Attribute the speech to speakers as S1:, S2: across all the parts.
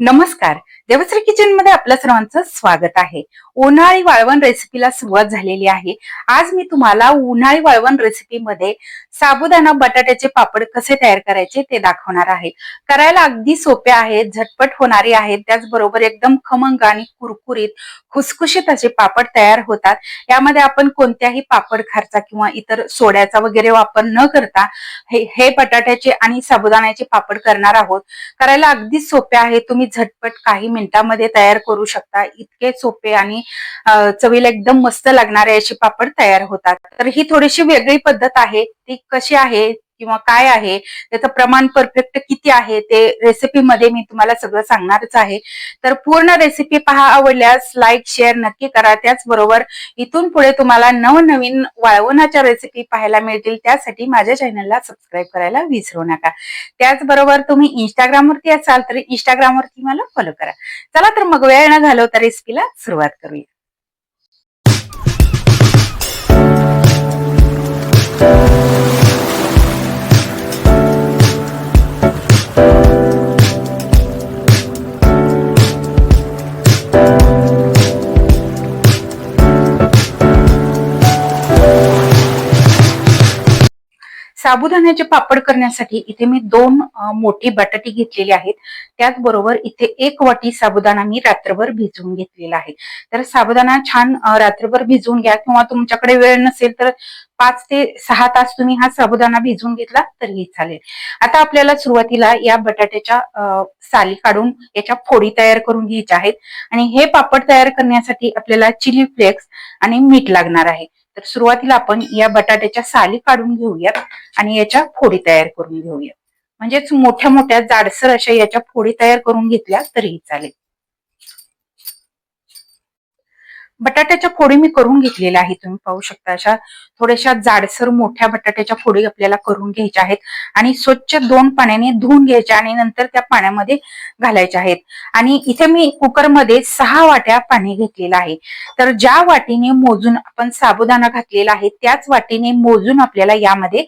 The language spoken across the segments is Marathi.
S1: नमस्कार. देवश्री किचनमध्ये आपल्या सर्वांचं स्वागत आहे. उन्हाळी वाळवण रेसिपीला सुरुवात झालेली आहे. आज मी तुम्हाला उन्हाळी वाळवण रेसिपी मध्ये साबुदाणा बटाट्याचे पापड कसे तयार करायचे ते दाखवणार आहे. करायला अगदी सोपे आहेत झटपट होणारे आहेत. त्याचबरोबर एकदम खमंग आणि कुरकुरीत खुसखुशीत असे पापड तयार होतात. यामध्ये आपण कोणत्याही पापड खारचा किंवा इतर सोड्याचा वगैरे वापर न करता हे हे बटाट्याचे आणि साबुदाण्याचे पापड करणार आहोत. करायला अगदी सोपे आहे तुम्ही झटपट काही मिनिटांमध्ये तयार करू शकता. इतके सोपे आणि चवीला एकदम मस्त लागणारे असे पापड तयार होतात. तर ही थोडीशी वेगळी पद्धत आहे. ती कशी आहे? किंवा काय आहे त्याचं प्रमाण परफेक्ट किती आहे ते रेसिपीमध्ये मी तुम्हाला सगळं सांगणारच आहे. तर पूर्ण रेसिपी पहा आवडल्यास लाईक शेअर नक्की करा. त्याचबरोबर इथून पुढे तुम्हाला नवनवीन वाळवणाच्या रेसिपी पाहायला मिळतील त्यासाठी माझ्या चॅनलला सबस्क्राईब करायला विसरू नका. त्याचबरोबर तुम्ही इंस्टाग्रामवरती असाल तर इंस्टाग्रामवरती मला फॉलो करा. चला तर मग वेळ न घालवता रेसिपीला सुरुवात करूया. साबुदाण्याचे पापड करण्यासाठी इथे मी दोन मोठी बटाटी घेतलेली आहेत. त्याचबरोबर इथे एक वाटी साबुदाणा मी रात्रभर भिजवून घेतलेला आहे. तर साबुदाणा छान रात्रभर भिजवून घ्या किंवा तुमच्याकडे वेळ नसेल तर पाच ते सहा तास तुम्ही हा साबुदाणा भिजवून घेतला तरीही चालेल. आता आपल्याला सुरुवातीला या बटाट्याच्या साली काढून याच्या फोडी तयार करून घ्यायच्या आहेत. आणि हे पापड तयार करण्यासाठी आपल्याला चिली फ्लेक्स आणि मीठ लागणार आहे. तर सुरुवातीला आपण या बटाट्याच्या साली काढून घेऊयात आणि याच्या फोडी तयार करून घेऊयात. म्हणजेच मोठ्या मोठ्या जाडसर अशा याच्या फोडी तयार करून घेतल्या तरीही चालेल. बटाट्याच्या फोडी मी करून घेतलेल्या आहेत. तुम्ही पाहू शकता अशा थोड्याशा जाडसर मोठ्या बटाट्याच्या फोडी आपल्याला करून घ्यायच्या आहेत आणि स्वच्छ दोन पाण्याने धुवून घ्यायच्या आणि नंतर त्या पाण्यामध्ये घालायच्या आहेत. आणि इथे मी कुकरमध्ये सहा वाट्या पाणी घेतलेलं आहे. तर ज्या वाटीने मोजून आपण साबुदाणा घातलेला आहे त्याच वाटीने मोजून आपल्याला यामध्ये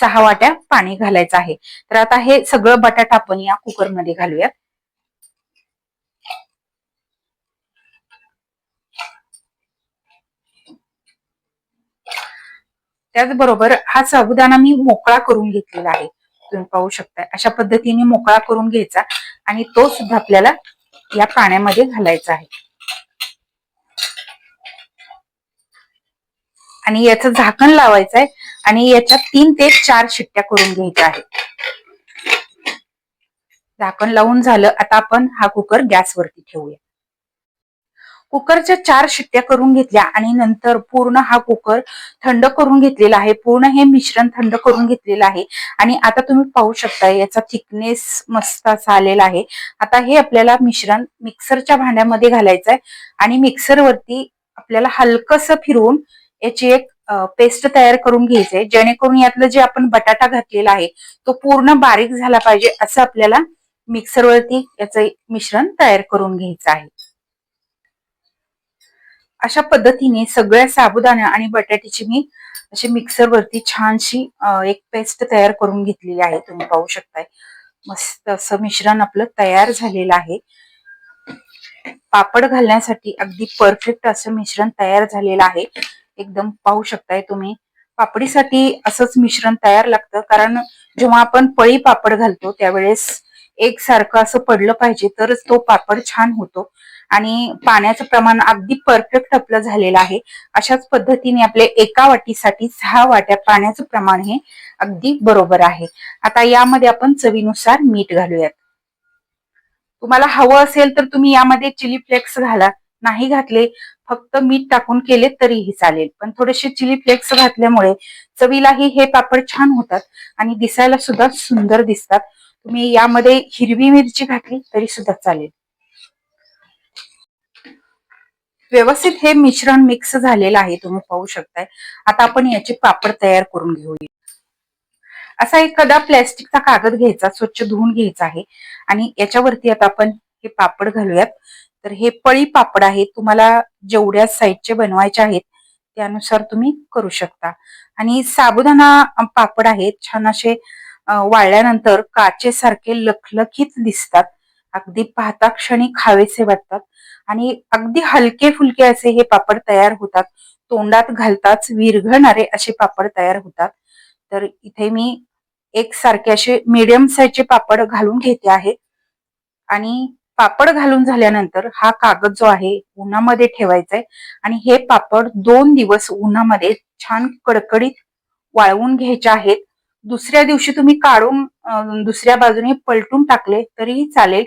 S1: सहा वाट्या पाणी घालायचं आहे. तर आता हे सगळं बटाटा आपण या कुकरमध्ये घालूया त्याचबरोबर हा साबुदाणा मी मोकळा करून घेतलेला आहे. तुम्ही पाहू शकता अशा पद्धतीने मोकळा करून घ्यायचा आणि तो सुद्धा आपल्याला या पाण्यामध्ये घालायचा आहे. आणि याचं झाकण लावायचं आहे आणि याच्या तीन ते चार शिट्ट्या करून घ्यायच्या आहेत. झाकण लावून झालं आता आपण हा कुकर गॅसवरती ठेवूया. कुकरच्या चार शिट्ट्या करून घेतल्या आणि नंतर पूर्ण हा कुकर थंड करून घेतलेला आहे. पूर्ण हे मिश्रण थंड करून घेतलेलं आहे. आणि आता तुम्ही पाहू शकता याचा थिकनेस मस्त असा आलेला आहे. आता हे आपल्याला मिश्रण मिक्सरच्या भांड्यामध्ये घालायचं आहे. आणि मिक्सरवरती आपल्याला हलकस फिरवून याची एक पेस्ट तयार करून घ्यायचंय. जेणेकरून यातलं जे आपण बटाटा घातलेला आहे तो पूर्ण बारीक झाला पाहिजे असं आपल्याला मिक्सरवरती याचं मिश्रण तयार करून घ्यायचं आहे. अशा पद्धतीने सगळ्या साबुदाणा आणि बटाट्याची मी अशी मिक्सरवरती छानशी एक पेस्ट तयार करून घेतलेली आहे. तुम्ही पाहू शकताय. मस्त असं मिश्रण आपलं तयार झालेलं आहे. पापड घालण्यासाठी अगदी परफेक्ट असं मिश्रण तयार झालेलं आहे. एकदम पाहू शकताय तुम्ही. पापडीसाठी असंच मिश्रण तयार लागतं. कारण जेव्हा आपण पळी पापड घालतो त्यावेळेस एकसारखं असं पडलं पाहिजे तरच तो पापड छान होतो. आणि पाण्याचं प्रमाण अगदी परफेक्ट आपलं झालेलं आहे. अशाच पद्धतीने आपले एका वाटीसाठी सहा वाट्या पाण्याचं प्रमाण हे अगदी बरोबर आहे. आता यामध्ये आपण चवीनुसार मीठ घालूयात. तुम्हाला हवं असेल तर तुम्ही यामध्ये चिली फ्लेक्स घाला. नाही घातले फक्त मीठ टाकून केले तरीही चालेल. पण थोडेसे चिली फ्लेक्स घातल्यामुळे चवीलाही हे पापड छान होतात आणि दिसायला सुद्धा सुंदर दिसतात. तुम्ही यामध्ये हिरवी मिरची घातली तरी सुद्धा चालेल. व्यवस्थित हे मिश्रण मिक्स झालेलं आहे तुम्ही पाहू शकताय. आता आपण याचे पापड तयार करून घेऊया. असा एखादा प्लॅस्टिकचा कागद घ्यायचा स्वच्छ धुवून घ्यायचा आहे. आणि याच्यावरती आता आपण हे पापड घालूयात. तर हे पळी पापड आहेत तुम्हाला जेवढ्या साईजचे बनवायचे आहेत त्यानुसार तुम्ही करू शकता. आणि साबुदाणा पापड आहेत छान असे वाळल्यानंतर काचेसारखे लखलखीत दिसतात. अगदी पाहता क्षणी खावेसे वाटतात. आणि अगदी हलके फुलके असे हे पापड तयार होतात. तोंडात घालताच विरघळणारे असे पापड तयार होतात. तर इथे मी एक सारखे असे मीडियम साईजचे पापड घालून घेते आहे. आणि पापड घालून झाल्यानंतर हा कागद जो आहे उन्हामध्ये ठेवायचा आहे आणि हे पापड दोन दिवस उन्हामध्ये छान कडकडीत वाळवून घ्यायचे आहेत. दुसऱ्या दिवशी तुम्ही काढून दुसऱ्या बाजूने पलटून टाकले तरीही चालेल.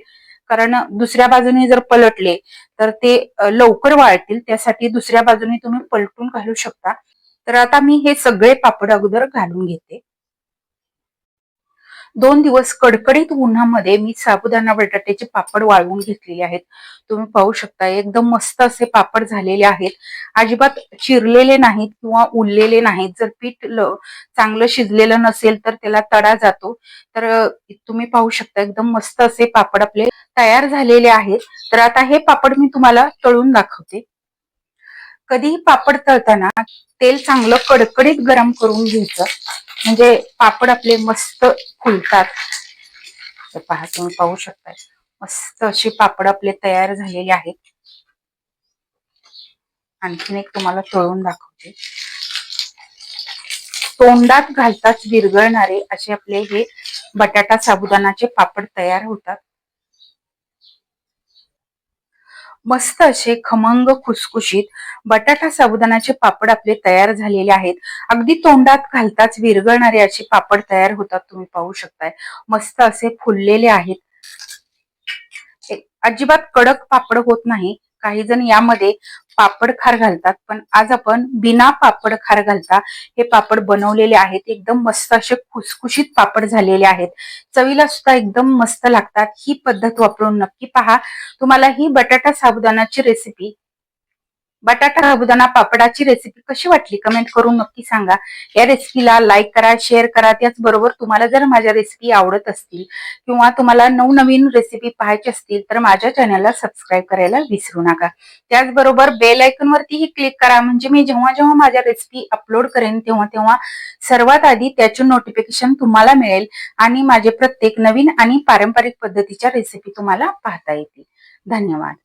S1: कारण दुसऱ्या बाजूने जर पलटले तर ते लवकर वाळतील. त्यासाठी दुसऱ्या बाजूने तुम्ही पलटून घालू शकता. तर आता मी हे सगळे पापड अगोदर घालून घेते. दोन दिवस कडकडीत उन्हामध्ये मी साबुदाणा बटाट्याचे पापड वाळवून घेतलेले आहेत. तुम्ही पाहू शकता एकदम मस्त असे पापड झालेले आहेत. अजिबात चिरलेले नाहीत किंवा उरलेले नाहीत. जर पीठ चांगलं शिजलेलं नसेल तर त्याला तडा जातो. तर तुम्ही पाहू शकता एकदम मस्त असे पापड आपले तयार झालेले आहेत. तर आता हे पापड मी तुम्हाला तळून दाखवते. कधीही पापड तळताना तेल चांगलं कडकडीत गरम करून घ्यायचं. म्हणजे पापड आपले मस्त फुलतात. तर पहा तुम्ही पाहू शकता मस्त असे पापड आपले तयार झालेले आहेत. आणखीन एक तुम्हाला तळून दाखवते. तोंडात घालताच विरघळणारे असे आपले हे बटाटा साबुदाणाचे पापड तयार होतात. मस्त असे खमंग खुसखुशीत बटाटा साबुदाणाचे पापड आपले तयार झालेले आहेत. अगदी तोंडात घालताच विरघळणारे असे पापड तयार होतात तुम्ही पाहू शकताय. मस्त असे फुललेले आहेत. अजिबात कडक पापड होत नाही. काही जण यामध्ये पापड खार घालतात पण आज आपण बिना पापड खार घालता हे पापड बनवलेले आहेत. एकदम मस्त असे खुसखुशीत पापड झालेले आहेत. चवीला सुद्धा एकदम मस्त लागतात. ही पद्धत वापरून नक्की पहा. तुम्हाला ही बटाटा साबुदाणाची रेसिपी बटाटा साबुदाणा पापडाची रेसिपी कशी वाटली? कमेंट करून नक्की सांगा. या रेसिपीला लाईक करा शेअर करा. त्याचबरोबर तुम्हाला जर माझ्या रेसिपी आवडत असतील किंवा तुम्हाला नवनवीन रेसिपी पाहायची असतील तर माझ्या चॅनलला सबस्क्राईब करायला विसरू नका. त्याचबरोबर बेल आयकॉन वरतीही क्लिक करा. म्हणजे मी जेव्हा जेव्हा माझ्या रेसिपी अपलोड करेन तेव्हा तेव्हा सर्वात आधी त्याचे नोटिफिकेशन तुम्हाला मिळेल आणि माझे प्रत्येक नवीन आणि पारंपरिक पद्धतीच्या रेसिपी तुम्हाला पाहता येतील. धन्यवाद.